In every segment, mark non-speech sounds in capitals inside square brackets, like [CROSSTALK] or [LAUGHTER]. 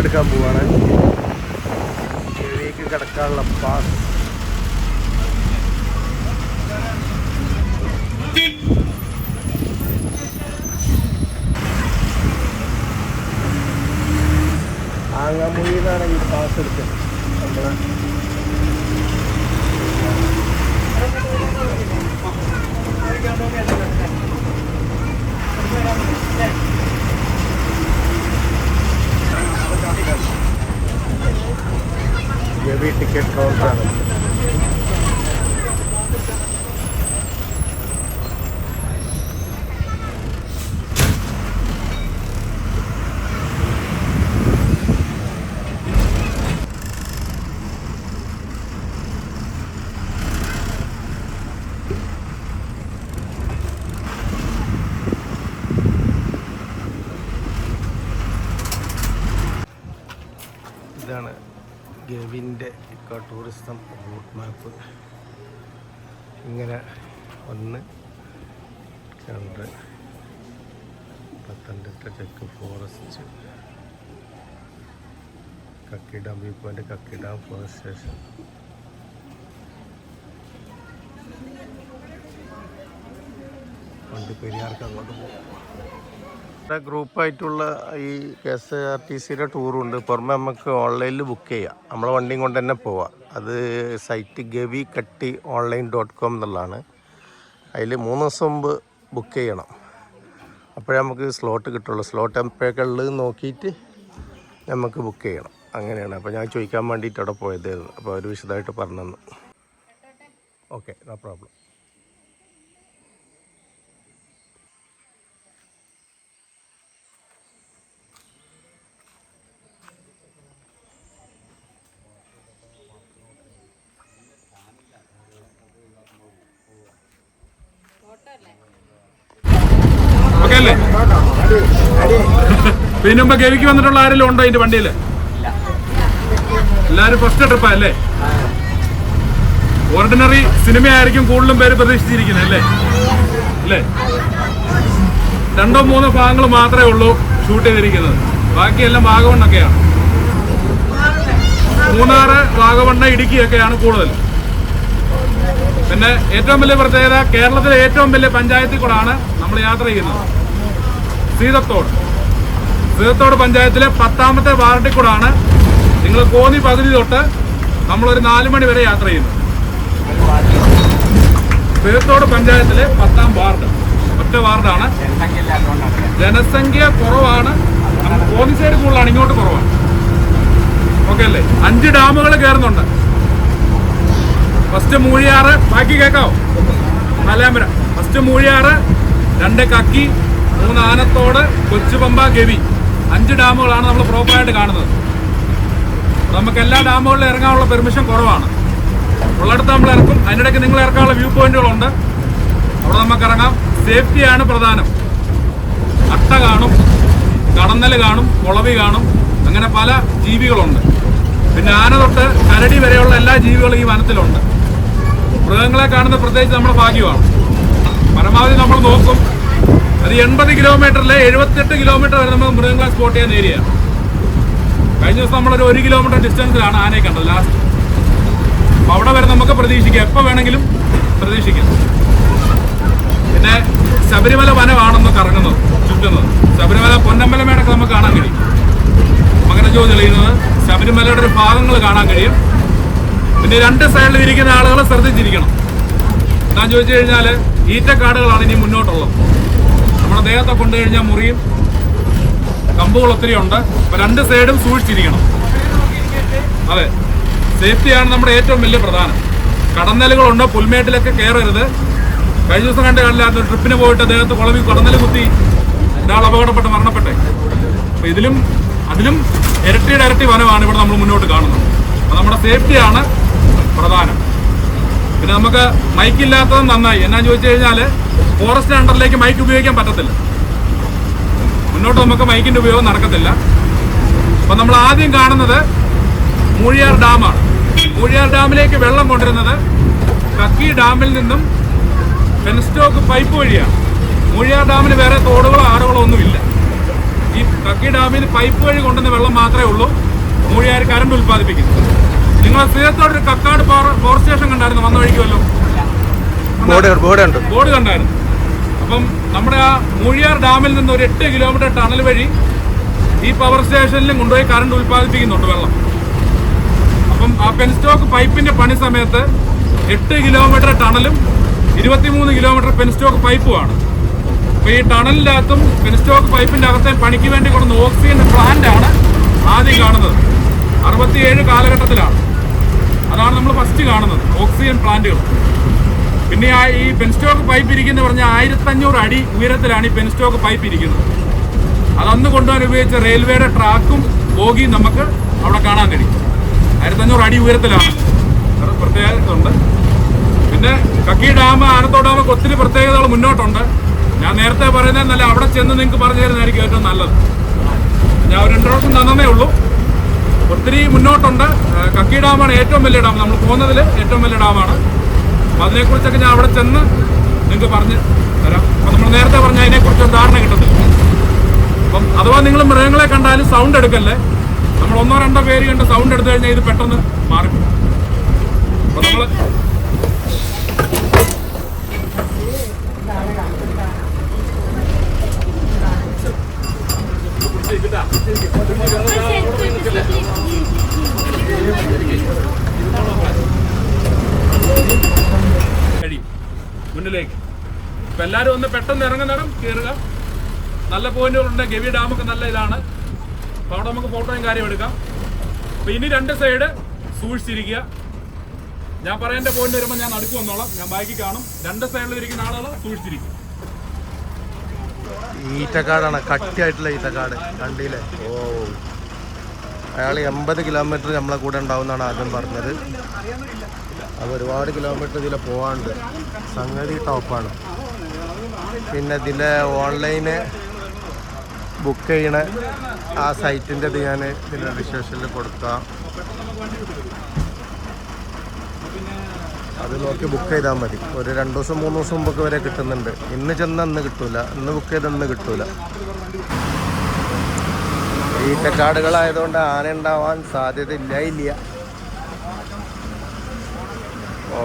എടുക്കാൻ പോവാണ്. ചെവിക്ക് കിടക്കാനുള്ള പാസ് ആങ്ങാമുഴിന്നാണ് ഈ പാസ് എടുത്തത്. നമ്മളെ ഗവി ടിക്കറ്റ് കൗണ്ടറാണ് ഇതാണ് ടൂറിസം റൂട്ട് മാപ്പ് ഇങ്ങനെ ഒന്ന് രണ്ട് Pathanamthitta check forest Kakki dam view point Kakki dam forest station വണ്ടി പെരിയാർക്ക് അങ്ങോട്ട് പോകും ഗ്രൂപ്പായിട്ടുള്ള ഈ കെ എസ് ആർ ടി സിയുടെ ടൂറുണ്ട് പുറമെ നമുക്ക് ഓൺലൈനിൽ ബുക്ക് ചെയ്യാം. നമ്മളെ വണ്ടിയും കൊണ്ട് തന്നെ പോവാം. അത് സൈറ്റ് ഗവി കട്ടി ഓൺലൈൻ ഡോട്ട് കോം എന്നുള്ളതാണ്. അതിൽ മൂന്ന് ദിവസം മുമ്പ് ബുക്ക് ചെയ്യണം. അപ്പോഴേ നമുക്ക് സ്ലോട്ട് കിട്ടുള്ളൂ. സ്ലോട്ട് എപ്പോഴൊക്കെ ഉള്ളത് നോക്കിയിട്ട് നമുക്ക് ബുക്ക് ചെയ്യണം. അങ്ങനെയാണ്. അപ്പോൾ ഞാൻ ചോദിക്കാൻ വേണ്ടിയിട്ട് അവിടെ പോയതായിരുന്നു അപ്പോൾ അവർ വിശദമായിട്ട് പറഞ്ഞു ഓക്കെ നോ പ്രോബ്ലം ഓക്കെ അല്ലേ? [LAUGHS] പിന്നെ മുമ്പ് ഗവിക്ക് വന്നിട്ടുള്ള ആരെങ്കിലും ഉണ്ടോ ഇതിന്റെ വണ്ടിയിൽ എല്ലാരും ഫസ്റ്റ് ട്രിപ്പാ അല്ലേ? ഓർഡിനറി സിനിമ ആയിരിക്കും കൂടുതലും പേര് പ്രതീക്ഷിച്ചിരിക്കുന്നത് അല്ലേ? അല്ലേ? രണ്ടോ മൂന്നോ ഭാഗങ്ങൾ മാത്രമേ ഉള്ളൂ ഷൂട്ട് ചെയ്തിരിക്കുന്നത്. ബാക്കിയെല്ലാം വാഗമണ്ണൊക്കെയാണ്. മൂന്നാറ് വാഗമണ്ണ ഇടുക്കിയൊക്കെയാണ് കൂടുതൽ. പിന്നെ ഏറ്റവും വലിയ പ്രത്യേകത കേരളത്തിലെ ഏറ്റവും വലിയ പഞ്ചായത്തിൽ കൂടാണ് നമ്മൾ യാത്ര ചെയ്യുന്നത്. സീതത്തോട്. സീതത്തോട് പഞ്ചായത്തിലെ പത്താമത്തെ വാർഡിൽ കൂടാണ് നിങ്ങൾ കോന്നി പകുതി തൊട്ട് നമ്മളൊരു നാല് മണി വരെ യാത്ര ചെയ്യുന്നത്. സീതത്തോട് പഞ്ചായത്തിലെ പത്താം വാർഡ്. ഒറ്റ വാർഡാണ്. ജനസംഖ്യ കുറവാണ്. കോന്നി സൈഡ് കൂടുതലാണ് ഇങ്ങോട്ട് കുറവാണ്. ഓക്കെ അല്ലേ? അഞ്ച് ഡാമുകൾ കയറുന്നുണ്ട്. ഫസ്റ്റ് മൂഴിയാറ് ബാക്കി കേൾക്കാവോ മലയാമ്പര ഫസ്റ്റ് മൂഴിയാറ് രണ്ട് കക്കി മൂന്ന് ആനത്തോട് കൊച്ചുപമ്പ ഗവി. അഞ്ച് ഡാമുകളാണ് നമ്മൾ പ്രോപ്പറായിട്ട് കാണുന്നത്. നമുക്ക് എല്ലാ ഡാമുകളിലും ഇറങ്ങാനുള്ള പെർമിഷൻ കുറവാണ്. ഉള്ളിടത്ത് നമ്മൾ ഇറക്കും. അതിനിടയ്ക്ക് നിങ്ങൾ ഇറക്കാനുള്ള വ്യൂ പോയിന്റുകളുണ്ട് അവിടെ നമുക്ക് ഇറങ്ങാം. സേഫ്റ്റിയാണ് പ്രധാനം. അട്ട കാണും. കടന്നൽ കാണും. കുളവി കാണും. അങ്ങനെ പല ജീവികളുണ്ട്. പിന്നെ ആന തൊട്ട് കരടി വരെയുള്ള എല്ലാ ജീവികളും ഈ വനത്തിലുണ്ട്. മൃഗങ്ങളെ കാണുന്ന പ്രത്യേകിച്ച് നമ്മുടെ ഭാഗ്യമാണ്. പരമാവധി നമ്മൾ നോക്കും. അത് എൺപത് കിലോമീറ്ററിലെ എഴുപത്തെട്ട് കിലോമീറ്റർ വരെ നമുക്ക് മൃഗങ്ങളെ സ്പോട്ട് ചെയ്യാൻ ഏരിയ കഴിഞ്ഞ ദിവസം നമ്മളൊരു ഒരു കിലോമീറ്റർ ഡിസ്റ്റൻസിലാണ് ആനയെ കണ്ടത് ലാസ്റ്റ് അപ്പോൾ അവിടെ വരെ നമുക്ക് പ്രതീക്ഷിക്കാം. എപ്പോ വേണമെങ്കിലും പ്രതീക്ഷിക്കാം. പിന്നെ ശബരിമല വനമാണെന്ന് കറങ്ങുന്നത് ചുറ്റുന്നത്. ശബരിമല പൊന്നമ്പലമേടൊക്കെ നമുക്ക് കാണാൻ കഴിയും. അങ്ങനെ മകരജോ തെളിയുന്നത് ശബരിമലയുടെ ഒരു ഭാഗങ്ങൾ കാണാൻ കഴിയും. പിന്നെ രണ്ട് സൈഡിൽ ഇരിക്കുന്ന ആളുകളെ ശ്രദ്ധിച്ചിരിക്കണം. എന്താ ചോദിച്ചു കഴിഞ്ഞാൽ ഈറ്റക്കാടുകളാണ് ഇനി മുന്നോട്ടുള്ളത്. നമ്മുടെ ദേഹത്തെ കൊണ്ടു കഴിഞ്ഞാൽ മുറിയും കമ്പുകൾ ഒത്തിരി ഉണ്ട്. അപ്പൊ രണ്ട് സൈഡും സൂക്ഷിച്ചിരിക്കണം. അതെ. സേഫ്റ്റിയാണ് നമ്മുടെ ഏറ്റവും വലിയ പ്രധാനം. കടന്നലുകളുണ്ട് പുൽമേട്ടിലൊക്കെ കയറരുത് കഴിഞ്ഞ ദിവസം കണ്ട് കണ്ടില്ലാത്ത ട്രിപ്പിന് പോയിട്ട് ദേഹത്ത് കുളവി കടന്നൽ കുത്തി ഒരാൾ അപകടപ്പെട്ട് മരണപ്പെട്ടെ. അപ്പൊ ഇതിലും അതിലും ഇരട്ടിയുടെ ഇരട്ടി വനമാണ് ഇവിടെ നമ്മൾ മുന്നോട്ട് കാണുന്നത്. അപ്പൊ നമ്മുടെ സേഫ്റ്റിയാണ് പ്രധാനം. പിന്നെ നമുക്ക് മൈക്കില്ലാത്തത് നന്നായി. എന്നാ ചോദിച്ചു കഴിഞ്ഞാൽ ഫോറസ്റ്റ് അണ്ടറിലേക്ക് മൈക്ക് ഉപയോഗിക്കാൻ പറ്റത്തില്ല. മുന്നോട്ട് നമുക്ക് മൈക്കിന്റെ ഉപയോഗം നടക്കത്തില്ല. അപ്പം നമ്മൾ ആദ്യം കാണുന്നത് മൂഴിയാർ ഡാമാണ് മൂഴിയാർ ഡാമിലേക്ക് വെള്ളം കൊണ്ടുവരുന്നത് കക്കി ഡാമിൽ നിന്നും പെൻസ്റ്റോക്ക് പൈപ്പ് വഴിയാണ്. മൂഴിയാർ ഡാമിന് വേറെ തോടുകളോ ആറുകളോ ഒന്നുമില്ല ഈ കക്കി ഡാമിൽ പൈപ്പ് വഴി കൊണ്ടുവന്ന വെള്ളം മാത്രമേ ഉള്ളൂ. മൂഴിയാർ കരണ്ട് ഉൽപ്പാദിപ്പിക്കുന്നത്. നിങ്ങൾ സീതത്തോട് ഒരു കക്കാട് പവർ പവർ സ്റ്റേഷൻ കണ്ടായിരുന്നു വന്ന വഴിക്കുമല്ലോ ബോർഡ് കണ്ടായിരുന്നു? അപ്പം നമ്മുടെ ആ മൂഴിയാർ ഡാമിൽ നിന്ന് ഒരു എട്ട് കിലോമീറ്റർ ടണൽ വഴി ഈ പവർ സ്റ്റേഷനിലും കൊണ്ടുപോയി കറണ്ട് ഉൽപ്പാദിപ്പിക്കുന്നുണ്ട് വെള്ളം. അപ്പം ആ പെൻസ്റ്റോക്ക് പൈപ്പിന്റെ പണി സമയത്ത് എട്ട് കിലോമീറ്റർ ടണലും ഇരുപത്തിമൂന്ന് കിലോമീറ്റർ പെൻസ്റ്റോക്ക് പൈപ്പുമാണ് അപ്പോൾ ഈ ടണലിന്റെ അകത്തും പെൻസ്റ്റോക്ക് പൈപ്പിന്റെ അകത്തെ പണിക്ക് വേണ്ടി കൊടുക്കുന്ന ഓക്സിജൻ പ്ലാന്റ് ആണ് ആദ്യം കാണുന്നത്. അറുപത്തിയേഴ് കാലഘട്ടത്തിലാണ്. അതാണ് നമ്മൾ ഫസ്റ്റ് കാണുന്നത് ഓക്സിജൻ പ്ലാന്റുകൾ പിന്നെ ആ ഈ പെൻസ്റ്റോക്ക് പൈപ്പ് ഇരിക്കുന്ന പറഞ്ഞാൽ ആയിരത്തഞ്ഞൂറ് അടി ഉയരത്തിലാണ് ഈ പെൻസ്റ്റോക്ക് പൈപ്പ് ഇരിക്കുന്നത്. അതന്ന് കൊണ്ടുപോകാൻ ഉപയോഗിച്ച റെയിൽവേയുടെ ട്രാക്കും ബോഗിയും നമുക്ക് അവിടെ കാണാൻ കഴിയും. ആയിരത്തഞ്ഞൂറ് അടി ഉയരത്തിലാണ്. പ്രത്യേകത ഉണ്ട് പിന്നെ കക്കി ഡാം ആനത്തോ ഡാം ഒത്തിരി പ്രത്യേകതകൾ മുന്നോട്ടുണ്ട്. ഞാൻ നേരത്തെ പറയുന്നത് നല്ല അവിടെ ചെന്ന് നിങ്ങൾക്ക് പറഞ്ഞു തരുന്നതായിരിക്കും ഏറ്റവും നല്ലത്. ഞാൻ ഒരു ഇൻട്രോഡക്ഷൻ തന്നേ ഉള്ളൂ. ഒത്തിരി മുന്നോട്ടുണ്ട്. കക്കി ഡാമാണ് ഏറ്റവും വലിയ ഡാം. നമ്മൾ പോകുന്നതിൽ ഏറ്റവും വലിയ ഡാമാണ്. അപ്പം അതിനെക്കുറിച്ചൊക്കെ ഞാൻ അവിടെ ചെന്ന് നിങ്ങൾക്ക് പറഞ്ഞ് തരാം. അപ്പം നമ്മൾ നേരത്തെ പറഞ്ഞ അതിനെക്കുറിച്ച് ഒരു ധാരണ കിട്ടത്തില്ല. അപ്പം അഥവാ നിങ്ങൾ മൃഗങ്ങളെ കണ്ടാലും സൗണ്ട് എടുക്കല്ലേ? നമ്മൾ ഒന്നോ രണ്ടോ പേര് കണ്ട് സൗണ്ട് എടുത്തു കഴിഞ്ഞാൽ ഇത് പെട്ടെന്ന് മാറിപ്പോകും. നമ്മൾ കഴിയും മുന്നിലേക്ക്. ഇപ്പം എല്ലാവരും ഒന്ന് പെട്ടെന്ന് ഇറങ്ങുന്നിടം കയറുക നല്ല പോയിന്റുകളുണ്ട്. ഗവി ഡാമൊക്കെ നല്ല ഇതാണ്. അപ്പോൾ അവിടെ നമുക്ക് ഫോട്ടോയും കാര്യം എടുക്കാം. അപ്പൊ ഇനി രണ്ട് സൈഡ് സൂക്ഷിച്ചിരിക്കുക. ഞാൻ പറയേണ്ട പോയിന്റ് വരുമ്പോൾ ഞാൻ നടുക്ക് വന്നോളാം. ഞാൻ ബാക്കി കാണും. രണ്ട് സൈഡിൽ ഇരിക്കുന്ന ആളുകൾ സൂക്ഷിച്ചിരിക്കും. ഈറ്റക്കാടാണ് കട്ടിയായിട്ടുള്ള ഈറ്റക്കാട് കണ്ടില്ലേ? ഓ അയാൾ എൺപത് കിലോമീറ്റർ നമ്മളെ കൂടെ ഉണ്ടാവുമെന്നാണ് ആദ്യം പറഞ്ഞത്. അത് ഒരുപാട് കിലോമീറ്റർ ഇതിലെ പോവാണ്ട് സംഗതി ടോപ്പാണ്. പിന്നെ ഇതിലെ ഓൺലൈന് ബുക്ക് ചെയ്യണ ആ സൈറ്റിന്റെ ഇത് ഞാൻ ഇതിന്റെ വിശേഷത്തിൽ കൊടുക്കാം. അത് നോക്കി ബുക്ക് ചെയ്താൽ മതി. ഒരു രണ്ട് ദിവസം മൂന്ന് ദിവസം മുമ്പൊക്കെ വരെ കിട്ടുന്നുണ്ട്. ഇന്ന് ചെന്ന് അന്ന് കിട്ടൂല. ഇന്ന് ബുക്ക് ചെയ്ത് അന്ന് കിട്ടൂല. ഈറ്റക്കാടുകളായതുകൊണ്ട് ആന ഉണ്ടാവാൻ സാധ്യത ഇല്ല ഇല്ല. ഓ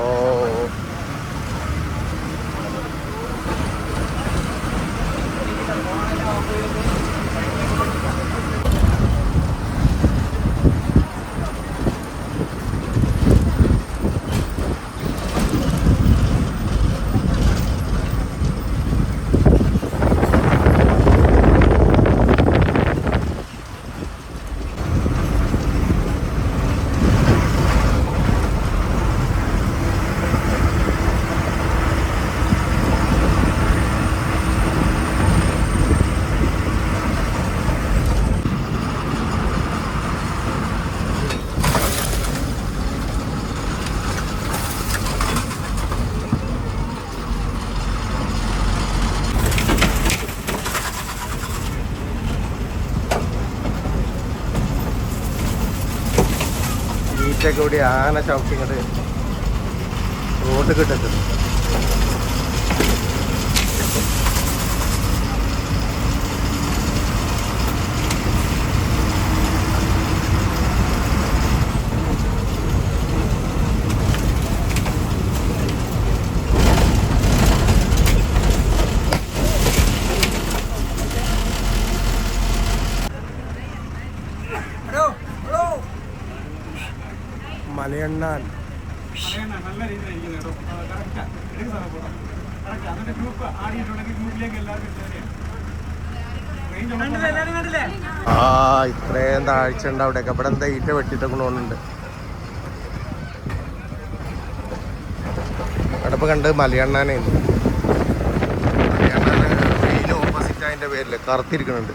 ഈറ്റ കൂടി ആന ചവിട്ടിങ്ങട് റോഡ് കിട്ടത്തില്ല. മലയണ്ണാൻ നല്ല രീതിയിൽ ഗ്രൂപ്പ് ആടിയിട്ടുണ്ടെങ്കിൽ ഗ്രൂപ്പിലേക്ക് എല്ലാവർക്കും ആ. ഇത്രയും താഴ്ച ഉണ്ട് അവിടെയൊക്കെ. ഇവിടെ എന്താ ഈറ്റ വെട്ടിട്ടൊക്കെ കൊണ്ടുണ്ട് അടപ്പ് കണ്ട് മലയണ്ണാനെ. മലയണ്ണാന് ഓപ്പോസിറ്റ് അതിന്റെ പേരിൽ കറുത്തിരിക്കുന്നുണ്ട്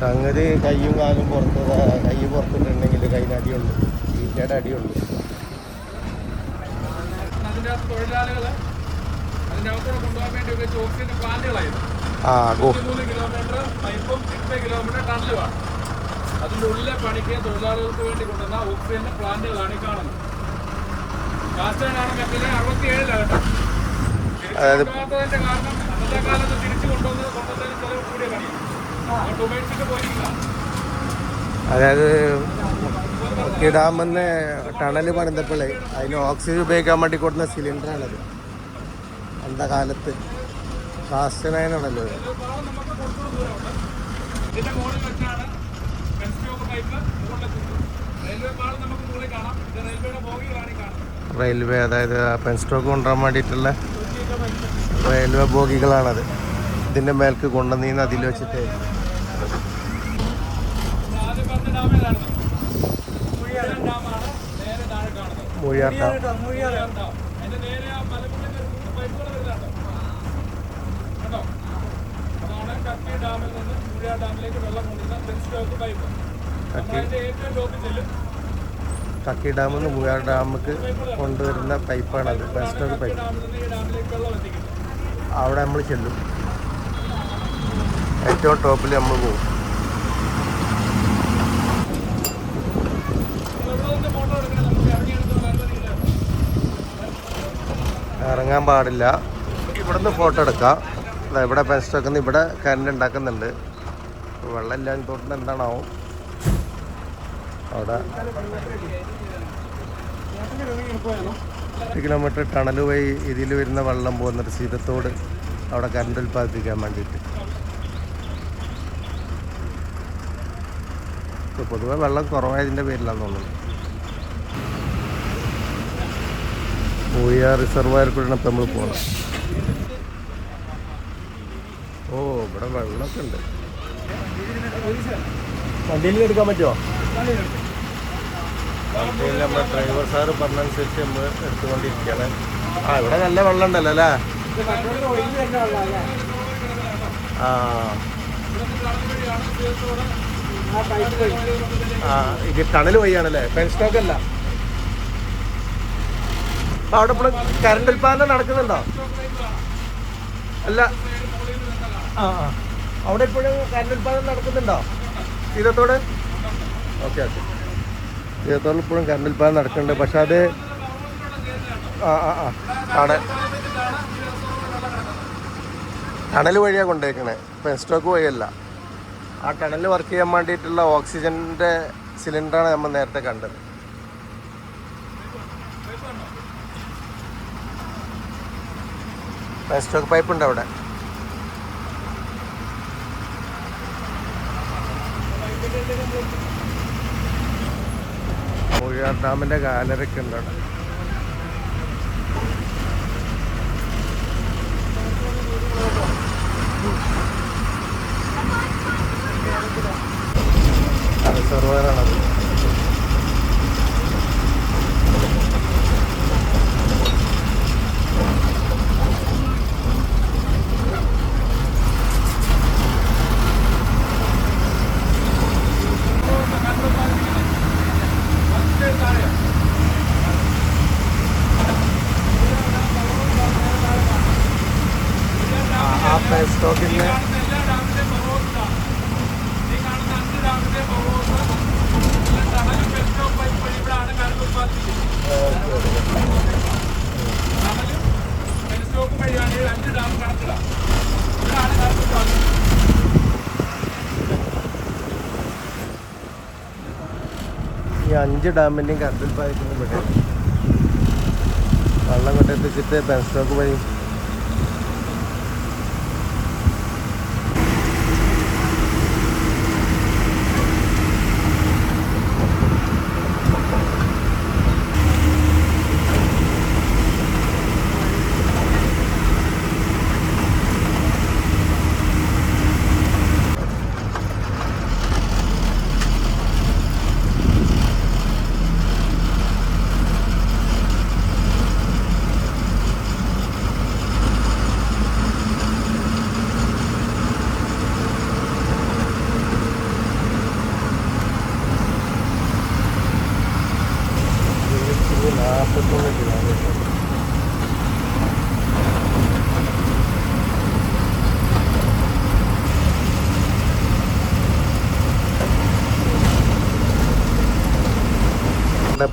സംഗതി കയ്യും കാലും പുറത്ത് കൈ പുറത്തിട്ടുണ്ടെങ്കിൽ കൈന് അടിയുള്ളൂ ഈറ്റയുടെ അടിയുള്ളൂ ആ ഗോ ഉള്ളിലെ പണിക്ക് തൊഴിലാളികൾക്ക് വേണ്ടി കൊണ്ടുവന്ന ഓക്സിജന്റെ പ്ലാന്റുകളാണ് ഈ കാണുന്നത്. അതായത് കാരണം അന്നത്തെ കാലത്ത് തിരിച്ചു കൊണ്ടുവന്ന് കൊണ്ടുവന്നതിന് ചെലവ് കൂടിയ പണിയാണ്. അതായത് മുക്കി ഡാമെന്ന് ടണൽ പണിതപ്പോഴേ അതിന് ഓക്സിജൻ ഉപയോഗിക്കാൻ വേണ്ടി കൊടുക്കുന്ന സിലിണ്ടറാണത്. അന്ത കാലത്ത് കാസ്റ്റനായനാണല്ലോ റെയിൽവേ അതായത് പെൻ സ്റ്റോക്ക് കൊണ്ടുവരാൻ വേണ്ടിയിട്ടുള്ള റെയിൽവേ ബോഗികളാണത്. ഇതിന്റെ മേൽക്ക് കൊണ്ടുവന്നീന്ന് അതിൽ വെച്ചിട്ട് നമ്മൾ ആദ്യം പറഞ്ഞ ഡാം ഏതാണെന്ന് മുഴിയാരം ഡാമാണ് നേരെ താഴെ കാണുന്നത് മൂഴിയാർ ഡാം മുഴിയാരം ഡാം അതിന്റെ നേരെ ആ മലമുകളിൽ മൂന്ന് പൈപ്പുകൾ വരുന്നുണ്ട് കേട്ടോ അതാണ് കക്കി ഡാമിൽ നിന്ന് മുഴിയാർ ഡാമിലേക്ക് വെള്ളം കൊണ്ടുവരുന്ന പെൻസ്റ്റോക്ക് പൈപ്പ് നമ്മളതിന്റെ ഏറ്റവും ടോപ്പിൽ ചെല്ലും കക്കി ഡാമിൽ നിന്ന് മൂഴിയാർ ഡാമിലേക്ക് കൊണ്ടുവരുന്ന പൈപ്പാണത്. Pen stock pipe. അവിടെ നമ്മൾ ചെല്ലും. ഏറ്റവും ടോപ്പിൽ നമ്മൾ പോകും. ഫോട്ടോ എടുക്കണം. ഇറങ്ങാൻ പാടില്ല. ഇവിടുന്ന് ഫോട്ടോ എടുക്കാം. അതാ ഇവിടെ പെൻ സ്റ്റോക്കിൽ നിന്ന് ഇവിടെ കറണ്ട് ഉണ്ടാക്കുന്നുണ്ട്. വെള്ളം ഇല്ലാതെ തോട്ടിൽ എന്താണാവും? അവിടെ കിലോമീറ്റർ ടണൽ വഴി ഇതിൽ വരുന്ന വെള്ളം പോകുന്നൊരു സീതത്തോട് അവിടെ കറണ്ട് ഉൽപ്പാദിപ്പിക്കാൻ വേണ്ടിയിട്ട്. പൊതുവെ വെള്ളം കുറവായതിന്റെ പേരിലാണെന്ന് തോന്നുന്നു. മൂയ്യ റിസർവായർ കൂടെ നമ്മൾ പോകണം ഓ ഇവിടെ വെള്ളമൊക്കെ ഉണ്ട്. വണ്ടിയിൽ എടുക്കാൻ പറ്റുമോ നമ്മുടെ ഡ്രൈവർ സാറ് പറഞ്ഞനുസരിച്ച് നമ്മൾ എടുത്തുകൊണ്ടിരിക്കുകയാണ്. ആ ഇവിടെ നല്ല വെള്ളം ഉണ്ടല്ലോ അല്ലേ? ആ. ആ ഇത് ടണൽ വഴിയാണല്ലേ? പെൻ സ്റ്റോക്ക് അല്ല. അവിടെ ഇപ്പോൾ കറണ്ട് ഉൽപാദനം നടക്കുന്നുണ്ടോ? അല്ല. ആ ആ. അവിടെ ഇപ്പോഴും കറണ്ട് ഉൽപാദനം നടക്കുന്നുണ്ടോ? തീരത്തോട്? Okay okay. തീരത്തോട് ഇപ്പോഴും കറണ്ട് ഉൽപാദനം നടക്കുന്നുണ്ട്. പക്ഷെ അത് ആ ആ ആ. ടണൽ ടണൽ വഴിയാണ് കൊണ്ടുപോയിക്കണേ ഇപ്പം സ്റ്റോക്ക് വഴിയല്ല. ആ ടണൽ വർക്ക് ചെയ്യാൻ വേണ്ടിയിട്ടുള്ള ഓക്സിജന്റെ സിലിണ്ടറാണ് നമ്മൾ നേരത്തെ കണ്ടത്. സ്റ്റോക്ക് പൈപ്പ് ഉണ്ട് അവിടെ. മൂഴിയാർ ഡാമിന്റെ ഗാലറിക്ക് ഉണ്ട് അവിടെ. റിസർവയറാണത് ആ പെൻ സ്റ്റോക്കിൽ കാണുന്ന എല്ലാ ഡാമിന്റെയും ബഹോസ് ഇതാണ്. ഈ കാണുന്ന അഞ്ച് ഡാമിന്റെ ബഹോസ് എല്ലാം ടണലും പെൻസ്റ്റോക്ക് പൈപ്പ് വഴി ഇവിടെയാണ് കറണ്ട് ഉത്പാദിപ്പിക്കുന്നത് ടണലും പെൻസ്റ്റോക്ക് വഴിയാണ് ഈ അഞ്ച് ഡാം കണക്കിടുക ഇവിടെയാണ് കറണ്ട് ഉത്പാദിപ്പിക്കുന്നത് ഈ ഡാമിന്റെയും കറണ്ട് ഉൽപ്പാദിക്കുന്ന ഇവിടെ. വെള്ളം കൊണ്ടെത്തിച്ചിട്ട് ബസ് സ്റ്റോക്ക് വഴി.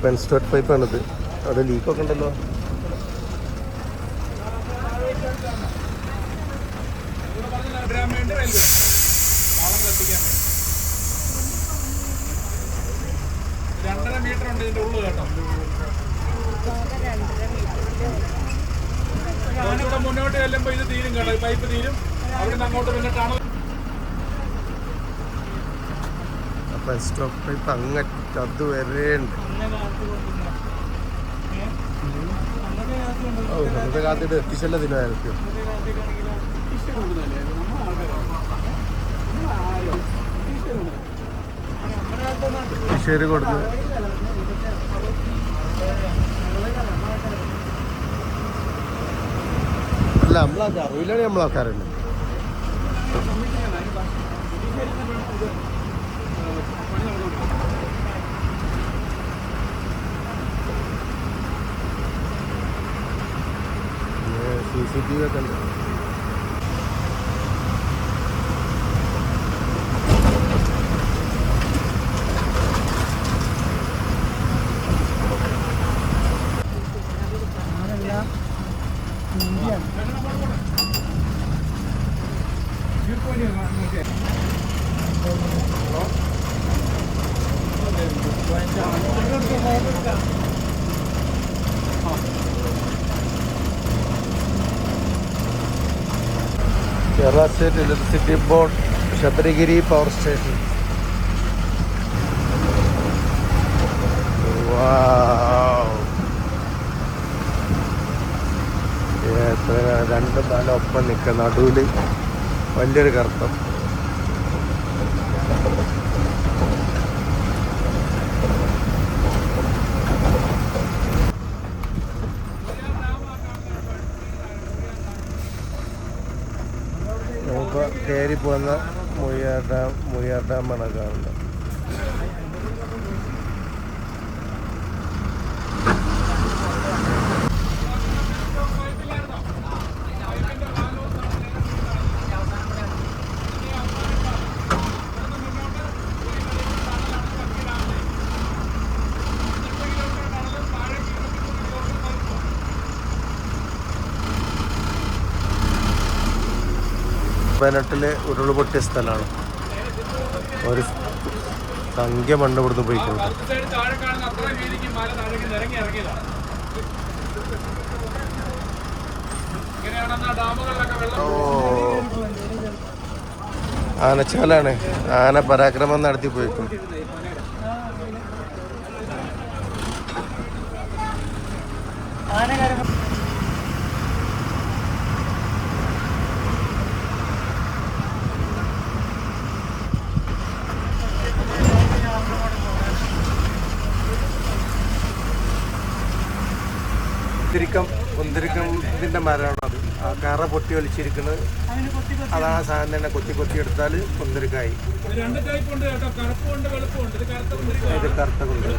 പെൻ സ്റ്റോട്ട് പൈപ്പാണിത്. അവിടെ ലീക്കൊക്കെ ഉണ്ടല്ലോ. രണ്ടര മീറ്റർ ഉണ്ട് ഇതിന്റെ ഉള്ളു കേട്ടോ ഞാനിവിടെ മുന്നോട്ട് ചെല്ലുമ്പോ ഇത് തീരും കേട്ടോ. പൈപ്പ് തീരും. അവിടെ നിന്ന് അങ്ങോട്ട് വന്നിട്ടാണോ അപ്പം സ്റ്റോപ്പ് പൈപ്പ് അങ്ങറ്റ അതുവരെ ഉണ്ട്. ഓ വെറുതെ കാത്തിട്ട് എത്തിച്ചല്ല ദിനമായിരിക്കും ശരി കൊടുത്തു അല്ല നമ്മളാക്കാറില്ല നമ്മളാക്കാറുണ്ട് 就在这里 state electricity board Sabarigiri power station രണ്ട് നാലൊപ്പം നിൽക്കുന്ന നടുവിൽ വലിയൊരു കറുത്തം കയറി പോകുന്ന മുഴിയാർ ഡാം മുഴിയാർ ഡാമാണ് കാണുന്നത്. പതിനെട്ടിൽ ഉരുൾപൊട്ടിയ സ്ഥലമാണ്. ഒരു സംഖ്യ മണ്ണ് ഇവിടുന്ന് ഓ. ആനച്ചാലാണ്. ആന പരാക്രമം നടത്തി പോയിക്കും കുന്തിരിക്കം മരമാണ് അത്. ആ കറ പൊട്ടി വലിച്ചിരിക്കുന്നത് അതാണ് ആ സാധനം തന്നെ കൊത്തി കൊത്തി എടുത്താൽ കുന്തിരിക്കായി. ഇത് കറുത്ത കുന്തിരി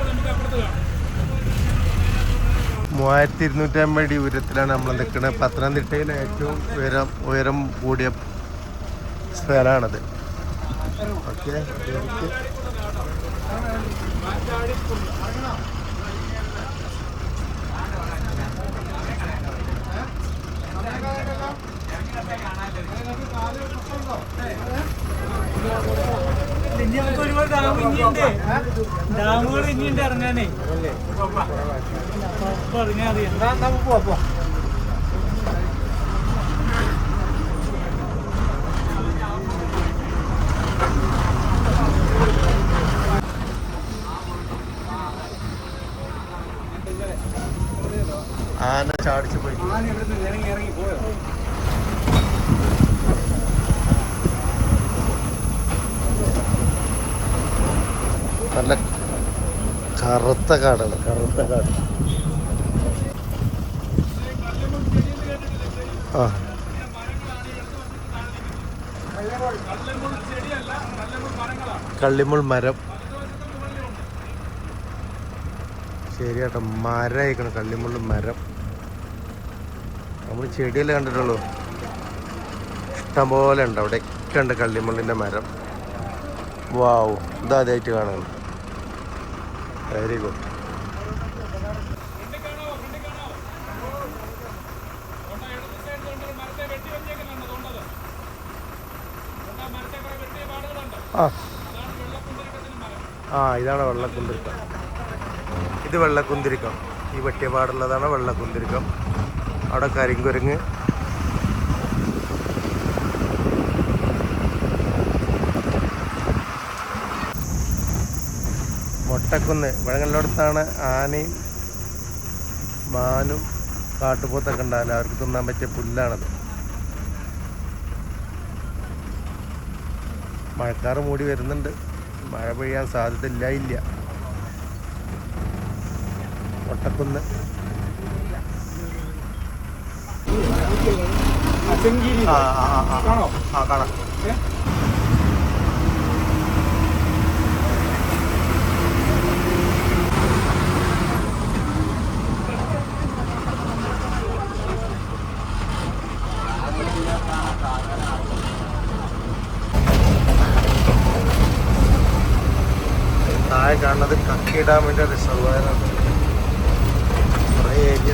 മൂവായിരത്തി ഇരുന്നൂറ്റി അമ്പത് അടി ഉയരത്തിലാണ് നമ്മൾ നിൽക്കുന്നത് പത്തനംതിട്ടയിലെ ഏറ്റവും ഉയരം ഉയരം കൂടിയ സ്ഥലമാണത്. ഓക്കെ ഇനി നമുക്ക് ഒരുപാട് ഡാം ഇനിയുണ്ട്. ഡാമുകൾ ഇനിയുണ്ട് ഇറങ്ങാനേ. ഇറങ്ങാൻ അറിയാം ആന ചാടിച്ചു പോയി? നല്ല കറുത്ത കാടാണ് കറുത്ത കാട്. ആ. കള്ളിമുൾ മരം. ശരിയാട്ടോ മരം അയക്കണം കള്ളിമുള്ള മരം. നമ്മൾ ചെടിയല്ലേ കണ്ടിട്ടുള്ളൂ. ഇഷ്ടം പോലെ ഉണ്ട് അവിടെയൊക്കെ ഉണ്ട് കള്ളിമുള്ളിന്റെ മരം. വാവ് ഇതാദ്യമായിട്ട് കാണുന്നു വെരി ഗുഡ് ആ. ഇതാണ് വെള്ളക്കുന്തിരിക്കം. ഇത് വെള്ളക്കുന്തിരിക്കം. ഈ വെട്ടിയപാടുള്ളതാണ് വെള്ളക്കുന്തിരിക്കം. അവിടെ കരിങ്കുരങ്ങ് മൊട്ടക്കുന്ന് ഇവിടങ്ങളിടത്താണ് ആനയും മാനും കാട്ടുപോത്തൊക്കെ ഉണ്ടാവില്ല അവർക്ക് തിന്നാൻ പറ്റിയ പുല്ലാണത്. മഴക്കാറ് മൂടി വരുന്നുണ്ട്. മഴ പെയ്യാൻ സാധ്യത ഇല്ല. ആ ആ, ആ ആ. കാണാം? കാണുന്നത് കക്കി ഡാമിന്റെ റിസർവായറാണ് കുറേ ഏരിയ